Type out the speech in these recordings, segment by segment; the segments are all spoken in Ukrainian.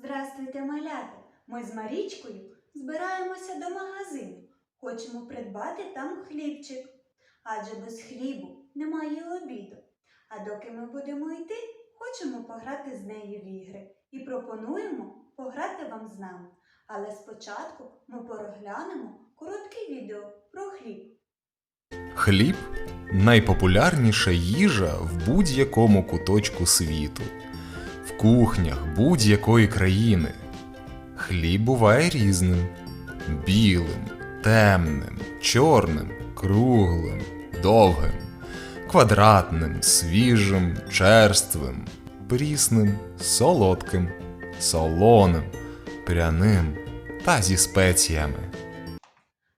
Здрастуйте, малята! Ми з Марічкою збираємося до магазину. Хочемо придбати там хлібчик. Адже без хлібу немає обіду. А доки ми будемо йти, хочемо пограти з нею в ігри і пропонуємо пограти вам з нами. Але спочатку ми переглянемо коротке відео про хліб. Хліб найпопулярніша їжа в будь-якому куточку світу, кухнях будь-якої країни. Хліб буває різним: білим, темним, чорним, круглим, довгим, квадратним, свіжим, черствим, прісним, солодким, солоним, пряним та зі спеціями.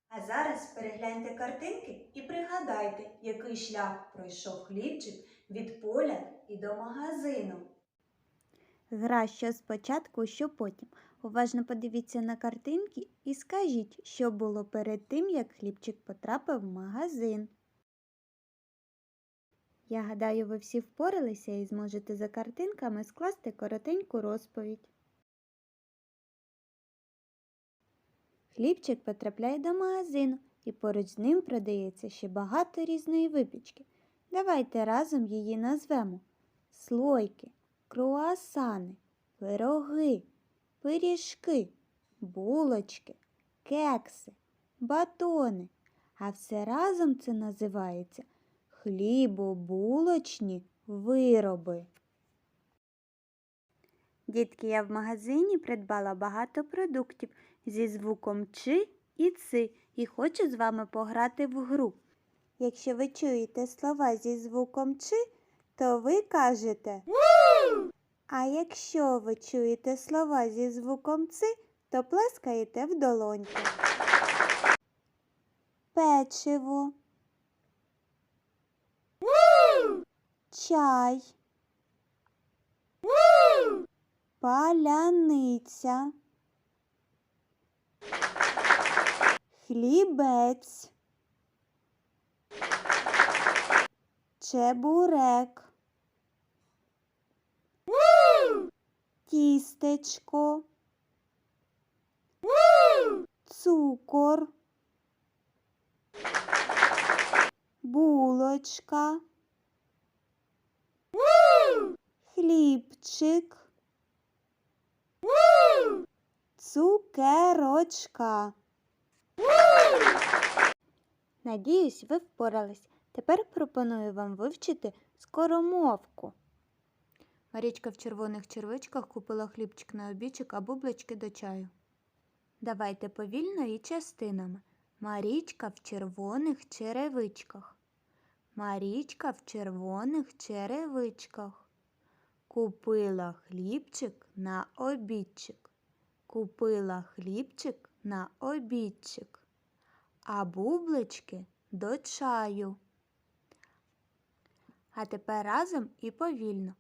А зараз перегляньте картинки і пригадайте, який шлях пройшов хлібчик від поля і до магазину. Гра що спочатку, що потім. Уважно подивіться на картинки і скажіть, що було перед тим, як хлібчик потрапив в магазин. Я гадаю, ви всі впоралися і зможете за картинками скласти коротеньку розповідь. Хлібчик потрапляє до магазину і поруч з ним продається ще багато різної випічки. Давайте разом її назвемо слойки, круасани, пироги, пиріжки, булочки, кекси, батони. А все разом це називається хлібобулочні вироби. Дітки, я в магазині придбала багато продуктів зі звуком чи і ци і хочу з вами пограти в гру. Якщо ви чуєте слова зі звуком чи, то ви кажете а якщо ви чуєте слова зі звуком ци, то плескаєте в долоньку. Печиво. Чай. Паляниця. Хлібець. Чебурек. Тістечко. Цукор. Булочка. Хлібчик. Цукерочка. Надіюсь, ви впорались. Тепер пропоную вам вивчити скоромовку. Марічка в червоних червичках купила хлібчик на обічок, а бублички до чаю. Давайте повільно і частинами. Марічка в червоних черевичках. Марічка в червоних черевичках. Купила хлібчик на обідчик. Купила хлібчик на обідчик. А бублички до чаю. А тепер разом і повільно.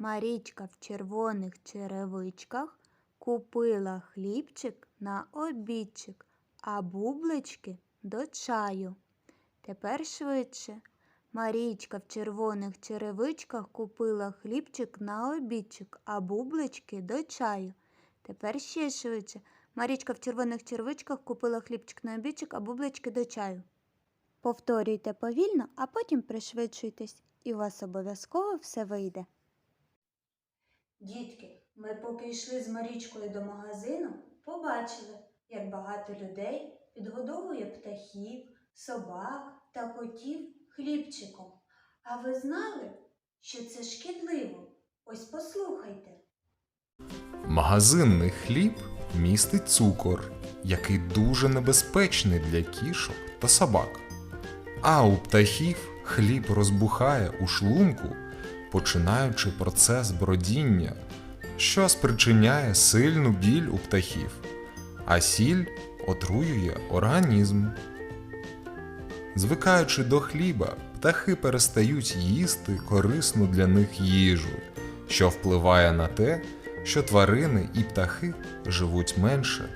Марічка в червоних черевичках купила хлібчик на обідчик, а бублички до чаю. Тепер швидше. Марічка в червоних черевичках купила хлібчик на обідчик, а бублички до чаю. Тепер ще швидше. Марічка в червоних черевичках купила хлібчик на обідчик, а бублички до чаю. Повторюйте повільно, а потім пришвидшуйтесь, і у вас обов'язково все вийде. Дітки, ми поки йшли з Марічкою до магазину, побачили, як багато людей підгодовує птахів, собак та котів хлібчиком. А ви знали, що це шкідливо? Ось послухайте. Магазинний хліб містить цукор, який дуже небезпечний для кішок та собак. А у птахів хліб розбухає у шлунку, починаючи процес бродіння, що спричиняє сильну біль у птахів, а сіль отруює організм. Звикаючи до хліба, птахи перестають їсти корисну для них їжу, що впливає на те, що тварини і птахи живуть менше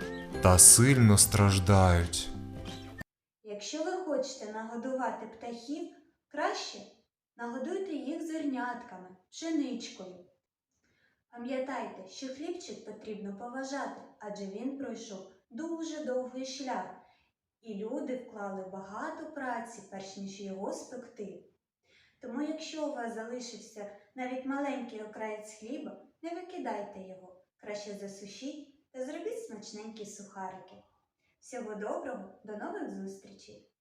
та сильно страждають. Якщо ви хочете нагодувати птахів, краще нагодуйте їх зернятками, пшеничкою. Пам'ятайте, що хлібчик потрібно поважати, адже він пройшов дуже довгий шлях, і люди вклали багато праці, перш ніж його спекти. Тому, якщо у вас залишився навіть маленький окраєць хліба, не викидайте його, краще засушіть та зробіть смачненькі сухарики. Всього доброго, до нових зустрічей!